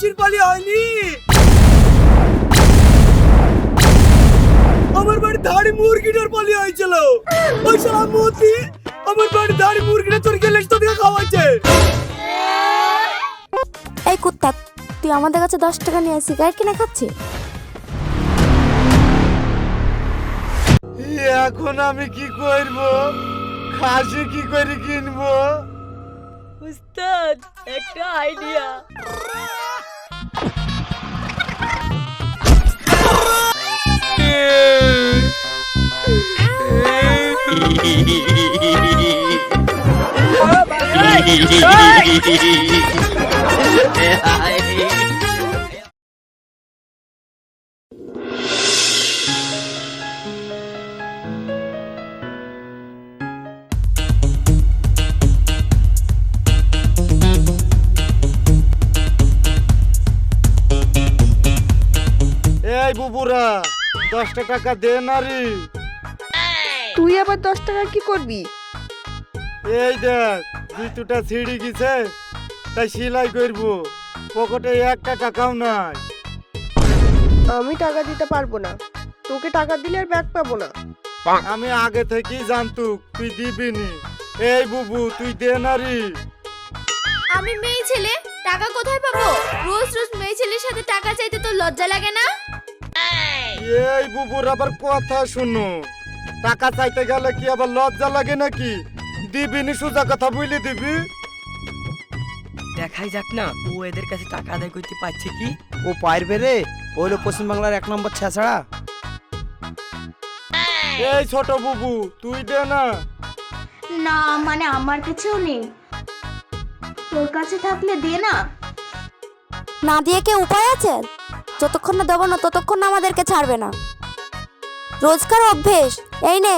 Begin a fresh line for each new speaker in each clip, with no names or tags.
খাসির পালি হয়নি। আমার বাড়ি ধাড়ি মুরগিটার পালি হয়েছিল। ওই শালা মতি আমার বাড়ি ধাড়ি মুরগিটা তোর গেলে তোদেরকে খাওয়াচ্ছে
এই কুত্তা তুই আমাদের কাছে দশ টাকা নিয়ে সিগারেট কিনে খাচ্ছি?
এখন আমি কি করব? খাসি কি করে কিনবো?
উস্তাদ একটা আইডিয়া
এই বুবুরা দশটা টাকা দে না রে
তুই আবার দশ টাকা কি করবি?
এই দেখ জুতোটা ছিঁড়ি গেছে তাই সেলাই করব। পকেটে একটা টাকাও নাই।
আমি টাকা দিতে পারব না। তোকে টাকা দিলে আর ব্যাগ পাবো না।
আমি আগে থেকেই জানতুক তুই দিবি নি। এই বুবু তুই দে না রে
আমি মেয়ে ছেলে টাকা কোথায় পাবো? রোজ রোজ মেয়ে ছেলের সাথে টাকা চাইতে তো লজ্জা লাগে না?
এই বুবুর আবার কথা শুনো। টাকা চাইতে গেলে কি আবার লজ্জা লাগে নাকি? দিবি নি সোজা কথা বুঝলি দিবি?
দেখাই যাক না ও এদের কাছে টাকা আদায় করতে পারছে কি?
ও পারবে রে ওইলো পশ্চিমবাংলার এক নম্বর ছেঁচড়া।
এই ছোট বুবু তুই দে না।
না মানে আমার কাছেও নেই। তোর কাছে থাকলে দে না। না দিয়ে কি উপায় আছে? যতক্ষণ না দেবো না ততক্ষণ না আমাদেরকে ছাড়বে না। রোজকার অভ্যেস। এই নে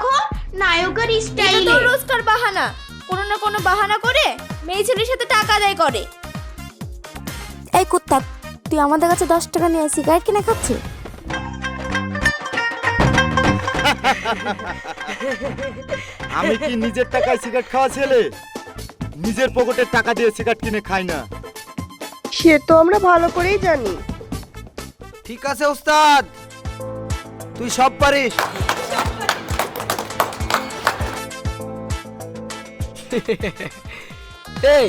দেখো নায়কের
এটা
স্টাইলে
তো রোজকার বাহানা। কোনো না কোনো বাহানা করে মেয়ে ছেলের সাথে টাকা আদায় করে। এই কুত্তা তুই আমাদের কাছে দশ টাকা নিয়ে সিগারেট কিনে খাচ্ছি
আমি কি নিজের টাকায় সিগারেট খাওয়া ছেলে? নিজের পকেটের টাকা দিয়ে সিগারেট কিনে খাই না।
সে তো আমরা ভালো করেই জানি।
ঠিক আছে ওস্তাদ। তুই সব পারিস।
এই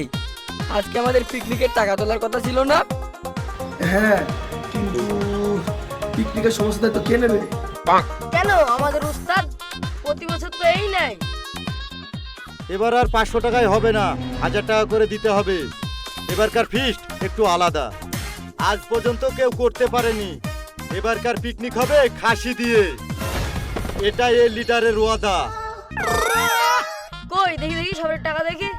আজকে আমাদের পিকনিকের টাকা তোলার কথা ছিল না?
হ্যাঁ কিন্তু পিকনিকের সমস্ত দায়িত্ব কে নেবে?
কেন? আমাদের উস্তাদ প্রতি বছর তো এই নাই
এবার আর পাঁচশো টাকায় হবে না হাজার টাকা করে দিতে হবে। এবারকার ফিস্ট একটু আলাদা। আজ পর্যন্ত কেউ করতে পারেনি। এবারকার পিকনিক হবে খাসি দিয়ে। এটাই এই লিডারের ওয়াদা।
দেখি দেখি সবার টাকা দেখি।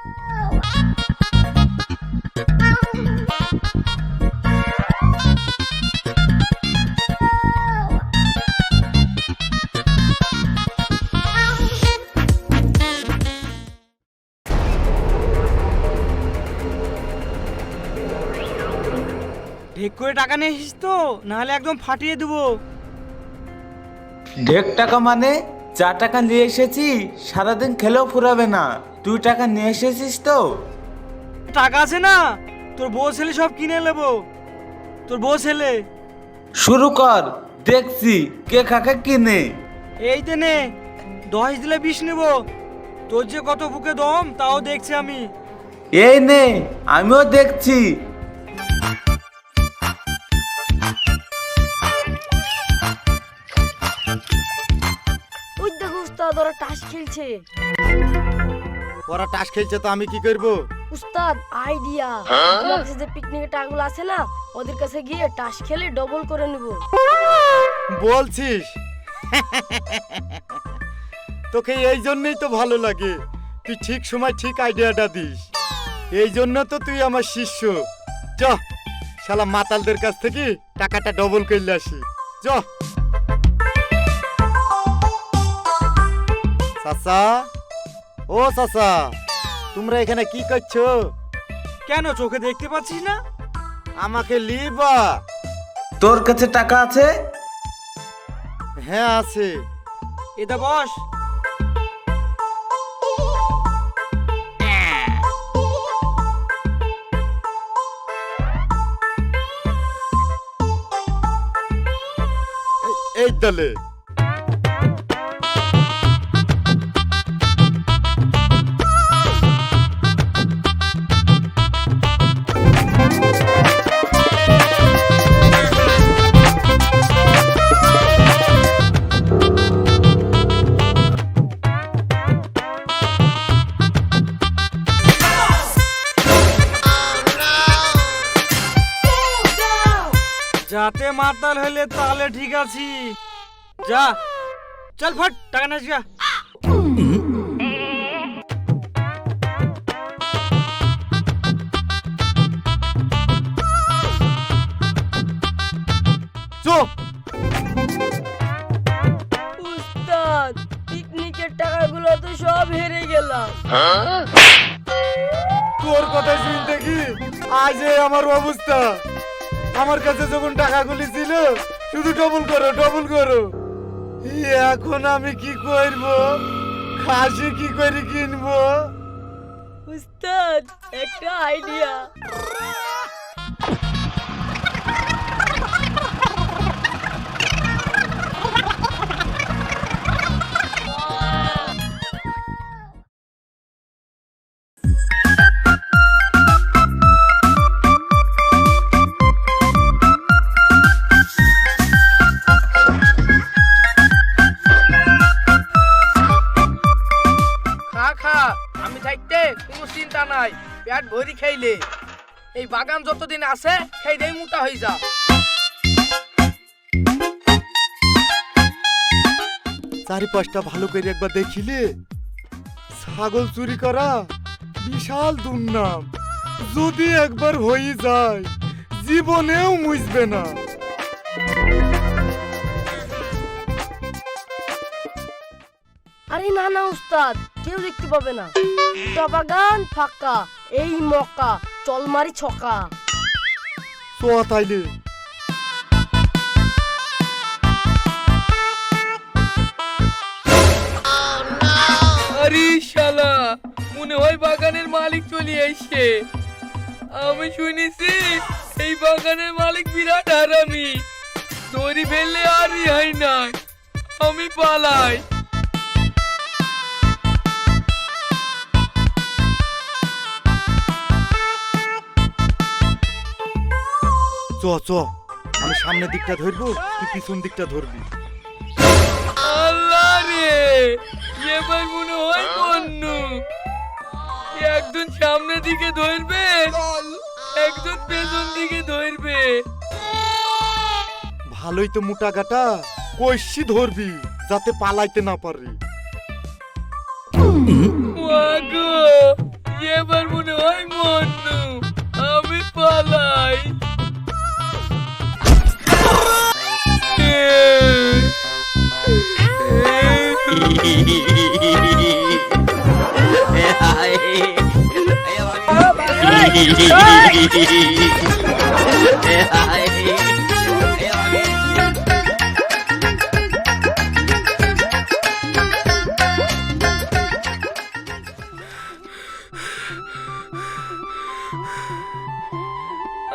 ঠিক করে টাকা নিয়ে এসিস তো নাহলে একদম ফাটিয়ে দেবো।
দেড় টাকা মানে? যা টাকা নিয়ে এসেছি সারাদিন খেলেও ফুরাবে না। তুই টাকা নিয়ে এসেছিস তো?
টাকা আছে না? তোর বউ ছেলে সব কিনে নেব। তোর বউ ছেলে।
শুরু কর দেখছি কে কাকে কিনে।
এই তে নে দশ দিলে বিষ নেব। তোর যে কত বুকে দম তাও দেখছি আমি।
এই নে আমিও দেখছি।
উস্তাদ ওরা টাস খেলছে।
ওরা টাস খেলছে তো আমি কি করব?
উস্তাদ আইডিয়া তোমার কাছে যে পিকনিকের টাকাগুলো আছে না ওদের কাছে গিয়ে টাস খেলে ডবল করে নেব।
বলছিস? তোকে এই জন্যই তো ভালো লাগে। তুই ঠিক সময় ঠিক আইডিয়াটা দিস। এই জন্য তো তুই আমার শিষ্য। চ শালা মাতালদের কাছ থেকে টাকাটা ডবল করলে আসি। চ চাচা ও চাচা তোমরা এখানে কি করছ?
কেন চোখে দেখতে পাচ্ছিস না?
আমাকে লিবা।
তোর কাছে টাকা আছে?
হ্যাঁ আছে।
এটা বস।
এই- এই দলে।
যাতে মাতাল হইলে তাহলে ঠিক আছি। যা। চল ফট টাকা না যা
চুপ।
উস্তাদ পিকনিকের টাকাগুলো তো সব হেরে গেলাম।
তোর কথা শুনতে কি? আজ আমার অবস্থা। আমার কাছে যখন টাকাগুলি ছিল, শুধু ডবল করো ডবল করো। এখন আমি কি করব? খাসি কি করে কিনবো?
উস্তাদ, একটা আইডিয়া
বাগান যতদিন আছে খাইলেই মোটা হয়ে যা।
চারিপাশটা ভালো করে একবার দেখিলে। ছাগল চুরি করা বিশাল দুর্নাম। যদি একবার হয়ে যায় জীবনেও মুছবে না।
আরে না না উস্তাদ। কেউ দেখতে পাবে না। বাগান ফাঁকা এই মকা চলমারি ছকা।
সোয়া তাইলে।
আরে শালা মনে হয় বাগানের মালিক চলে আইছে। আমি শুনেছি এই বাগানের মালিক বিরাট হারামি। দড়ি ফেললে আর রিহাই নাই আমি পালাই।
চ চ। আমি সামনের দিকটা ধরবো তুই পিছন দিকটা ধরবি?
আল্লাহ রে! এবার মনে হয় বন্যু একজন সামনের দিকে ধরবে একজন পেছন দিকে ধরবে।
ভালোই তো মোটা গাটা কইসি ধরবি যাতে পালাইতে না পারি।
এবার মনে হয় মন্নু আমি পালাই।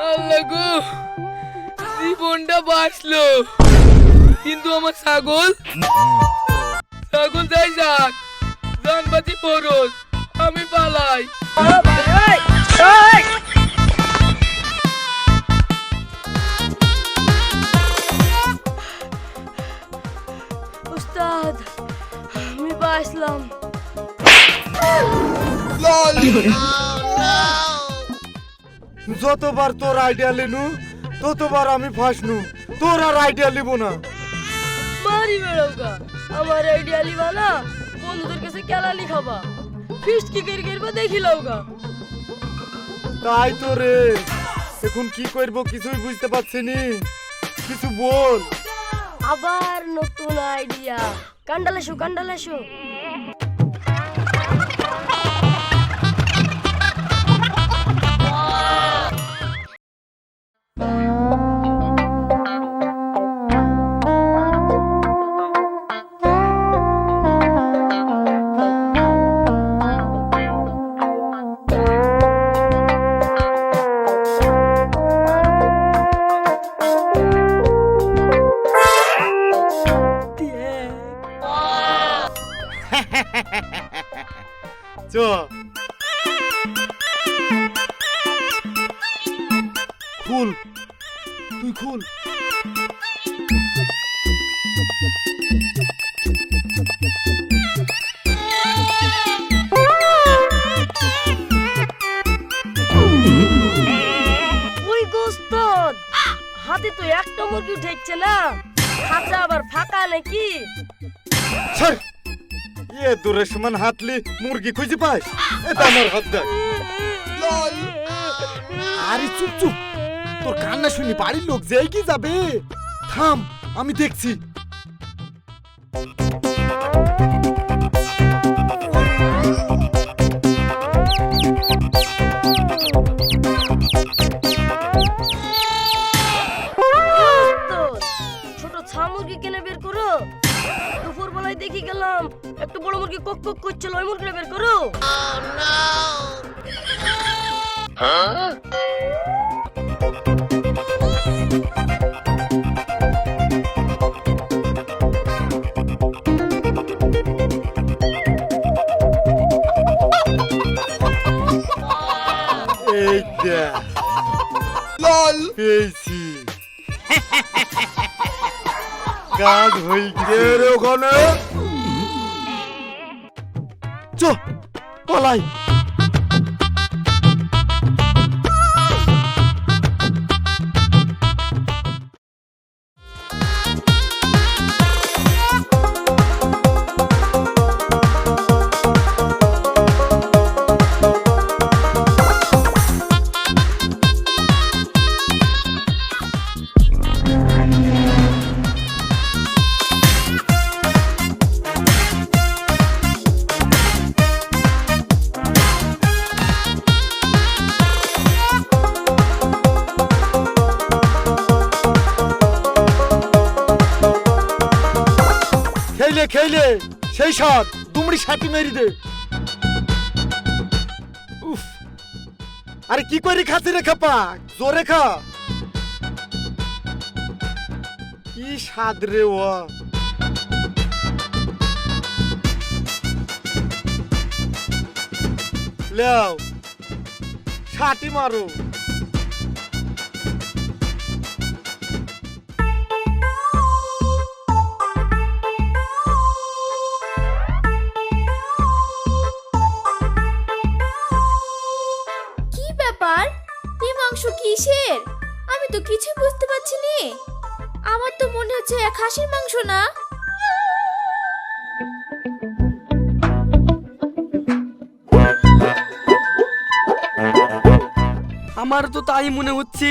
আল্লাহ গো জীবনটা বাঁচলো কিন্তু আমার ছাগল? ছাগল যাই যাক। জান বাঁচি ফরজ আমি পালাই।
উস্তাদ আমি
যতবার তোর আইডিয়া লিনু ততবার আমি ফাঁসনু। তোর আর আইডিয়া লিব না।
মারি বেড়াওগা আমার আইডিয়া লিবা না বন্ধুদের কাছে কেলালি খাবা। ফিস্ট কি করে করবা দেখি লাউগা
তাই তো রে। এখন কি করব কিছুই বুঝতে পারছি নি। কিছু বল।
আবার নতুন আইডিয়া কান্ডালাসু কান্ডালেশো গোস্তদ হাতে তো একটা মুরগি উঠেছে না। খাঁচা আবার ফাঁকা নাকি?
ইয়ে দূরে সমান হাতলি মুরগি খুঁজে পাস। এটা আমার হাত দেখ আরে চুপ চুপ। তোর কান্না শুনি বাড়ির লোক যেই কি যাবে? থাম আমি দেখছি।
ছোট ছা মুরগি কিনে বের করো। দুপুর বেলায় দেখি গেলাম একটা বড় মুরগি কক কক করছিল ওই মুরগিটা বের করো।
এই কাজ হয়ে গেছে। রে ওখানে? চ পলাই। খেলে সেই সাত দুমড়ি সাটি মেরি দে। উফ, আরে কি করে খাচ্ছি রে খাপা? জোরে খা। কি স্বাদ রে ও। লেও ছাটি মারো।
আমার তো
তাই মনে হচ্ছে।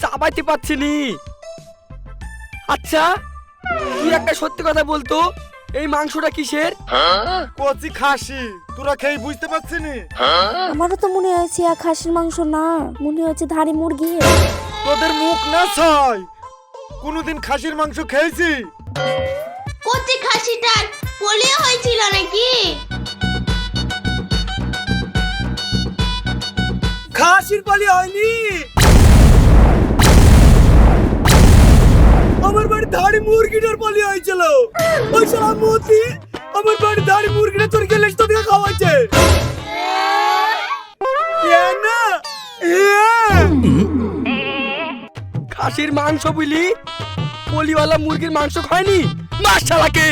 চাবাইতে পারছি নি। আচ্ছা তুই একটা সত্যি কথা বলতো? এই মাংসটা কিসের?
কচি খাসি তোরা খেয়ে বুঝতে পারছি নি?
আমারও তো মনে হয়েছে আর খাসির মাংস না মনে হচ্ছে ধাড়ি মুরগি।
তোদের মুখ না ছয়। কোনোদিন খাসির মাংস খেয়েছি?
কচি খাসিটার পোলিও হয়েছিল নাকি?
খাসির পালি হয়নি। আমার বাড়ি ধাড়ি মুরগিটার পালি হয়েছিল। ওই শালা মতি আমার বাড়ি ধাড়ি মুরগিটা তোর গেলে তোদেরকে খাওয়াচ্ছে না খাসির মাংস বুঝলি? পলিওয়ালা মুরগির মাংস খায়নি? মাস শালাকে